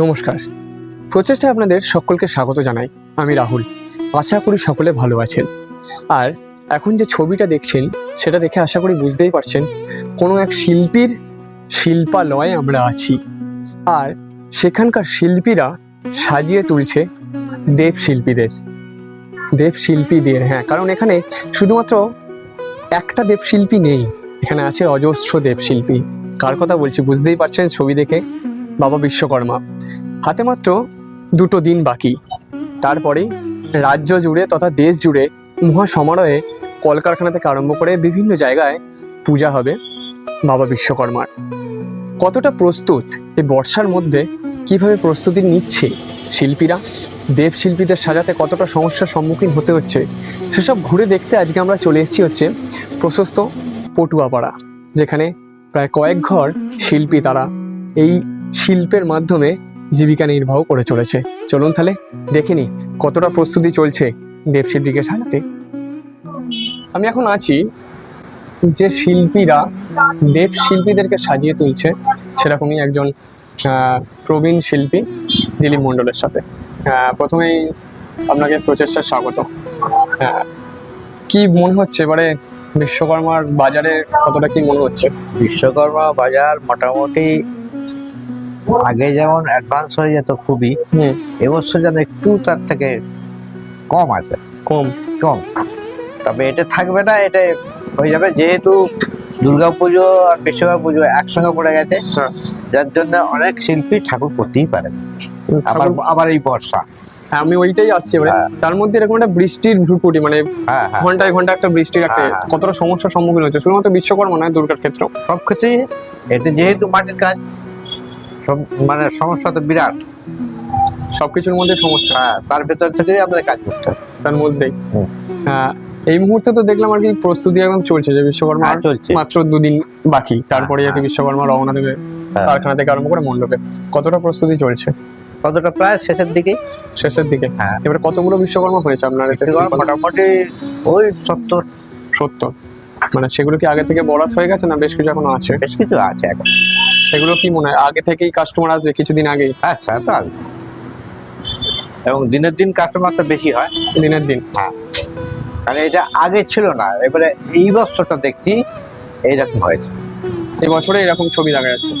নমস্কার। প্রচেষ্টায় আপনাদের সকলকে স্বাগত জানাই। আমি রাহুল। আশা করি সকলে ভালো আছেন। আর এখন যে ছবিটা দেখছেন, সেটা দেখে আশা করি বুঝতেই পারছেন, কোনো এক শিল্পীর শিল্পালয়ে আমরা আছি। আর সেখানকার শিল্পীরা সাজিয়ে তুলছে দেব শিল্পীদের। দেব শিল্পীদের হ্যাঁ কারণ এখানে শুধুমাত্র একটা দেবশিল্পী নেই। এখানে আছে অজস্র দেবশিল্পী কার কথা বলছি বুঝতেই পারছেন ছবি দেখে? বাবা বিশ্বকর্মা। হাতে মাত্র দুটো দিন বাকি। তারপরেই রাজ্য জুড়ে তথা দেশ জুড়ে মহা সমারোহে কলকারখানা থেকে আরম্ভ করে বিভিন্ন জায়গায় পূজা হবে বাবা বিশ্বকর্মার। কতটা প্রস্তুত এই বর্ষার মধ্যে, কীভাবে প্রস্তুতি নিচ্ছে শিল্পীরা? দেব শিল্পীদের সাজাতে কতটা সমস্যার সম্মুখীন হতে হচ্ছে? সেসব ঘুরে দেখতে আজকে আমরা চলে এসেছি হচ্ছে প্রশস্ত পটুয়াপাড়া, যেখানে প্রায় কয়েক ঘর শিল্পী তারা এই শিল্পের মাধ্যমে জীবিকা নির্বাহ করে চলেছে। চলুন তাহলে দেখে নি কতটা প্রস্তুতি চলছে দেবশিল্পীকে সাজাতে। আমি এখন আছি যে শিল্পীরা দেব শিল্পীদেরকে সাজিয়ে তুলছে সেরকমই একজন প্রবীণ শিল্পী দিলীপ মণ্ডলের সাথে। প্রথমেই আপনাকে প্রচেষ্টার স্বাগত। কি মনে হচ্ছে এবারে বিশ্বকর্মার বাজারে কতটা কি মনে হচ্ছে? বিশ্বকর্মা বাজার মোটামুটি আগে যেমন অ্যাডভান্স হয়ে যেত খুবই এবছর যেন একটু তার থেকে কম আছে। কম। কম। তবে এটা থাকবে না এটা হয়ে যাবে। যেহেতু দুর্গা পুজো আর বিশ্বকর্মা পুজো একসঙ্গে পড়ে গেছে হ্যাঁ। যার জন্য অনেক শিল্পী ঠাকুর করতেই পারে আবার আবার এই বর্ষা। হ্যাঁ, আমি ওইটাই আসছি এবারে হ্যাঁ। তার মধ্যে এরকম একটা বৃষ্টির ভ্রুকুটি মানে ঘন্টায় ঘণ্টা একটা বৃষ্টির একটা। কতটা সমস্যার সম্মুখীন হচ্ছে। শুধুমাত্র বিশ্বকর্মা নয় দুর্গার ক্ষেত্র সব ক্ষেত্রেই এটা যেহেতু মাটির কাজ সব মানে সমস্যা তো বিরাট। সবকিছুর মধ্যে সমস্যা। হ্যাঁ তার ভেতর থেকেই আমাদের কাজ করতে তার মধ্যেই। হ্যাঁ, এই মুহূর্তে তো দেখলাম আর কি প্রস্তুতি একদম চলছে যে বিশ্বকর্মা হ্যাঁ, চলছে। মাত্র দুদিন বাকি। তারপরে আর কি। বিশ্বকর্মা রওনা দেবে। কারখানা থেকে আরম্ভ করে মণ্ডপে। কতটা প্রস্তুতি চলছে? কতটা প্রায় শেষের দিকেই। শেষের দিকে। হ্যাঁ। এবারে কতগুলো বিশ্বকর্মা হয়েছে আপনার মোটামুটি ওই সত্তর। সত্তর। মানে সেগুলো কি আগে থেকে বরাত হয়ে গেছে না বেশ কিছু এখনও আছে? বেশ কিছু আছে এখন। সেগুলো কি মনে হয়? আগে থেকেই কাস্টমার আসবে কিছুদিন আগেই। হ্যাঁ সে তো আসবে। এবং দিনের দিন কাস্টমার তো বেশি হয়। দিনের দিন। হ্যাঁ। কারণ এটা আগে ছিল না। এবারে এই বছরটা দেখছি এইরকম হয়েছে। এই বছরে এরকম ছবি দেখা যাচ্ছে।